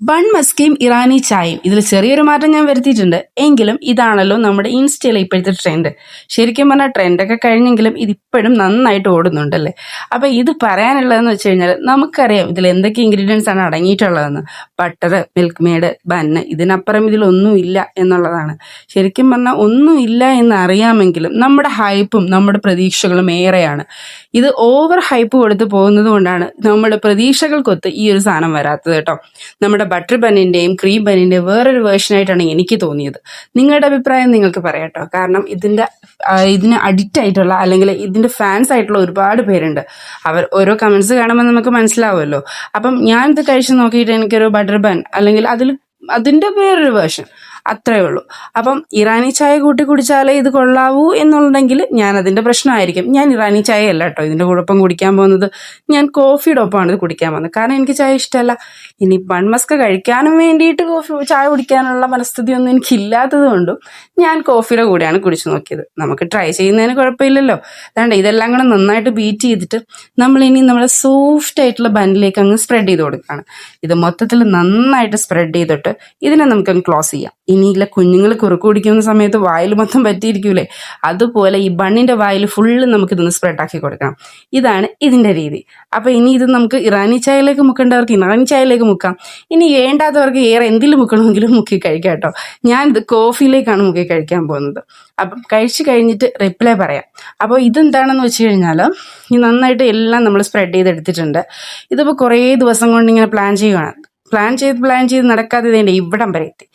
Bun മസ്കയും Irani ചായയും. ഇതിൽ ചെറിയൊരു മാറ്റം ഞാൻ വരുത്തിയിട്ടുണ്ട്. എങ്കിലും ഇതാണല്ലോ നമ്മുടെ ഇൻസ്റ്റയിലെ ഇപ്പോഴത്തെ ട്രെൻഡ്. ശരിക്കും പറഞ്ഞാൽ ട്രെൻഡൊക്കെ കഴിഞ്ഞെങ്കിലും ഇത് ഇപ്പോഴും നന്നായിട്ട് ഓടുന്നുണ്ടല്ലേ? അപ്പോൾ ഇത് പറയാനുള്ളതെന്ന് വെച്ച് കഴിഞ്ഞാൽ നമുക്കറിയാം ഇതിൽ എന്തൊക്കെ ഇൻഗ്രീഡിയൻസ് ആണ് അടങ്ങിയിട്ടുള്ളതെന്ന്. ബട്ടർ മിൽക്ക് മെയ്ഡ് ബന്ന് ഇതിനപ്പുറം ഇതിലൊന്നുമില്ല എന്നുള്ളതാണ്. ശരിക്കും പറഞ്ഞാൽ ഒന്നുമില്ല എന്ന് അറിയാമെങ്കിലും നമ്മുടെ ഹൈപ്പും നമ്മുടെ പ്രതീക്ഷകളും ഏറെയാണ്. ഇത് ഓവർ ഹൈപ്പ് കൊടുത്ത് പോകുന്നത് കൊണ്ടാണ് നമ്മുടെ പ്രതീക്ഷകൾക്കൊത്ത് ഈ ഒരു സാധനം വരാത്തത് കേട്ടോ. നമ്മുടെ ബട്ടർ ബന്നിന്റെയും ക്രീം ബന്നിന്റെയും വേറൊരു വേർഷനായിട്ടാണ് എനിക്ക് തോന്നിയത്. നിങ്ങളുടെ അഭിപ്രായം നിങ്ങൾക്ക് പറയാട്ടോ. കാരണം ഇതിന്റെ ഇതിന് അഡിക്റ്റ് ആയിട്ടുള്ള അല്ലെങ്കിൽ ഇതിന്റെ ഫാൻസ് ആയിട്ടുള്ള ഒരുപാട് പേരുണ്ട്. അവർ ഓരോ കമൻസ് കാണുമ്പോൾ നമുക്ക് മനസ്സിലാവുമല്ലോ. അപ്പം ഞാൻ ഇത് കഴിച്ച് നോക്കിയിട്ട് എനിക്കൊരു ബട്ടർ ബൺ അല്ലെങ്കിൽ അതിൽ അതിന്റെ വേറൊരു വേർഷൻ അത്രേ ഉള്ളൂ. അപ്പം ഇറാനി ചായ കൂട്ടി കുടിച്ചാലേ ഇത് കൊള്ളാവൂ എന്നുണ്ടെങ്കിൽ ഞാൻ അതിന്റെ പ്രശ്നമായിരിക്കും. ഞാൻ ഇറാനി ചായ അല്ല കേട്ടോ ഇതിന്റെ കുഴപ്പം കുടിക്കാൻ പോകുന്നത്. ഞാൻ കോഫിയുടെ ഒപ്പമാണ് ഇത് കുടിക്കാൻ പോകുന്നത്. കാരണം എനിക്ക് ചായ ഇഷ്ടമല്ല. ഇനി ബൺമസ്ക കഴിക്കാനും വേണ്ടിയിട്ട് കോഫി ചായ കുടിക്കാനുള്ള മനസ്ഥിതി ഒന്നും എനിക്ക് ഇല്ലാത്തത് കൊണ്ടും ഞാൻ കോഫിയുടെ കൂടെയാണ് കുടിച്ചു നോക്കിയത്. നമുക്ക് ട്രൈ ചെയ്യുന്നതിന് കുഴപ്പമില്ലല്ലോ. അതാണ്ട് ഇതെല്ലാം കൂടെ നന്നായിട്ട് ബീറ്റ് ചെയ്തിട്ട് നമ്മൾ ഇനി നമ്മുടെ സോഫ്റ്റ് ആയിട്ടുള്ള ബന്നിലേക്ക് അങ്ങ് സ്പ്രെഡ് ചെയ്ത് കൊടുക്കുകയാണ്. ഇത് മൊത്തത്തിൽ നന്നായിട്ട് സ്പ്രെഡ് ചെയ്തിട്ട് ഇതിനെ നമുക്കങ്ങ് ക്ലോസ് ചെയ്യാം. ഇനിയില്ല കുഞ്ഞുങ്ങൾ കുറുക്ക് കുടിക്കുന്ന സമയത്ത് വായിൽ മൊത്തം പറ്റിയിരിക്കൂലേ? അതുപോലെ ഈ ബണ്ണിന്റെ വായിൽ ഫുള്ള് നമുക്ക് ഇതൊന്ന് സ്പ്രെഡ് ആക്കി കൊടുക്കണം. ഇതാണ് ഇതിന്റെ രീതി. അപ്പോൾ ഇനി ഇത് നമുക്ക് ഇറാനി ചായയിലേക്ക് മുക്കേണ്ടവർക്ക് ഇറാനി ചായയിലേക്ക് മുക്കാം. ഇനി വേണ്ടാത്തവർക്ക് ഏറെ എന്തിലും മുക്കണമെങ്കിലും മുക്കി കഴിക്കാം കേട്ടോ. ഞാൻ ഇത് കോഫിയിലേക്കാണ് മുക്കി കഴിക്കാൻ പോകുന്നത്. അപ്പം കഴിച്ചു കഴിഞ്ഞിട്ട് റിപ്ലൈ പറയാം. അപ്പോൾ ഇതെന്താണെന്ന് വെച്ച് കഴിഞ്ഞാൽ ഈ നന്നായിട്ട് എല്ലാം നമ്മൾ സ്പ്രെഡ് ചെയ്തെടുത്തിട്ടുണ്ട്. ഇതിപ്പോൾ കുറേ ദിവസം കൊണ്ട് ഇങ്ങനെ പ്ലാൻ ചെയ്യുവാണ്. പ്ലാൻ ചെയ്ത് പ്ലാൻ ചെയ്ത് നടക്കാതെ ഇതിന്റെ ഇവിടം വരെ എത്തി.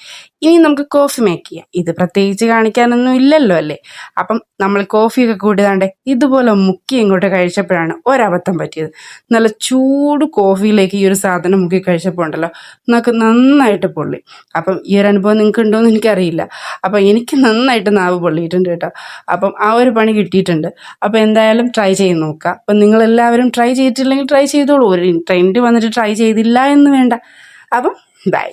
ഇനി നമുക്ക് കോഫി മേക്ക് ചെയ്യാം. ഇത് പ്രത്യേകിച്ച് കാണിക്കാനൊന്നും ഇല്ലല്ലോ അല്ലേ? അപ്പം നമ്മൾ കോഫിയൊക്കെ കൂട്ടിയതാണ്ട് ഇതുപോലെ മുക്കി ഇങ്ങോട്ട് കഴിച്ചപ്പോഴാണ് ഒരബദ്ധം പറ്റിയത്. നല്ല ചൂട് കോഫിയിലേക്ക് ഈ ഒരു സാധനം മുക്കി കഴിച്ചപ്പോൾ ഉണ്ടല്ലോ നമുക്ക് നന്നായിട്ട് പൊള്ളി. അപ്പം ഈ ഒരു അനുഭവം നിങ്ങൾക്ക് ഉണ്ടോ എന്ന് എനിക്കറിയില്ല. അപ്പം എനിക്ക് നന്നായിട്ട് നാവ് പൊള്ളിയിട്ടുണ്ട് കേട്ടോ. അപ്പം ആ ഒരു പണി കിട്ടിയിട്ടുണ്ട്. അപ്പം എന്തായാലും ട്രൈ ചെയ്ത് നോക്കുക അപ്പം നിങ്ങളെല്ലാവരും ട്രൈ ചെയ്തിട്ടില്ലെങ്കിൽ ട്രൈ ചെയ്തോളൂ. ഒരു ട്രെൻഡ് വന്നിട്ട് ട്രൈ ചെയ്തില്ല എന്ന് വേണ്ട. അപ്പം ബൈ